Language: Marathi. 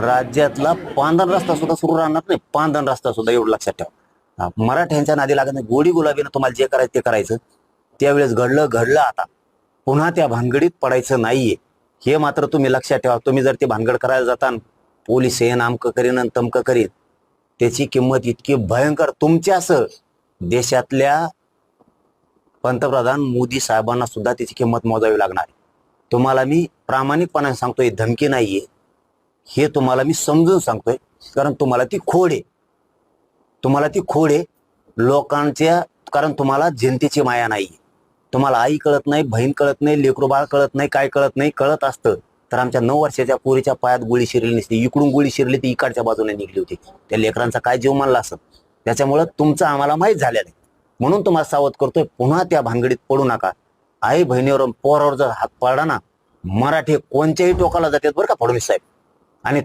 राज्यातला पांधन रस्ता सुद्धा सुरू राहणार नाही. पांधन रस्ता सुद्धा एवढं लक्षात ठेवा. मराठ्यांच्या नादी लागत नाही. गोडी गुलाबीनं तुम्हाला जे करायचं ते करायचं. त्यावेळेस घडलं घडलं आता. पुन्हा त्या भानगडीत पडायचं नाहीये. हे मात्र तुम्ही लक्षात ठेवा. तुम्ही जर ते भानगड करायला जाता पोलीस हे नामकं करीन आणि तमकं करीन. त्याची किंमत इतकी भयंकर तुमच्यासह देशातल्या पंतप्रधान मोदी साहेबांना सुद्धा त्याची किंमत मोजावी लागणार. तुम्हाला मी प्रामाणिकपणाने सांगतोय धमकी नाहीये. हे तुम्हाला मी समजून सांगतोय. कारण तुम्हाला ती खोड आहे. तुम्हाला ती खोड आहे. लोकांच्या कारण तुम्हाला जनतेची माया नाही. तुम्हाला आई कळत नाही बहीण कळत नाही लेकरू बाळ कळत नाही काय कळत नाही कळत असतं. तर आमच्या नऊ वर्षाच्या पोरीच्या पायात गोळी शिरली नसती. इकडून गोळी शिरली ती इकडच्या बाजूने निघली होती. त्या लेकरांचा काय जीव मानला असत त्याच्यामुळं तुमचं आम्हाला माहीत झाल्या नाही म्हणून तुम्हाला सावध करतोय. पुन्हा त्या भानगडीत पडू नका. आई बहिणीवर पोरावर जर हात पाडला ना मराठी कोणत्याही टोकाला जातात बरं का फडणवीस साहेब? आणि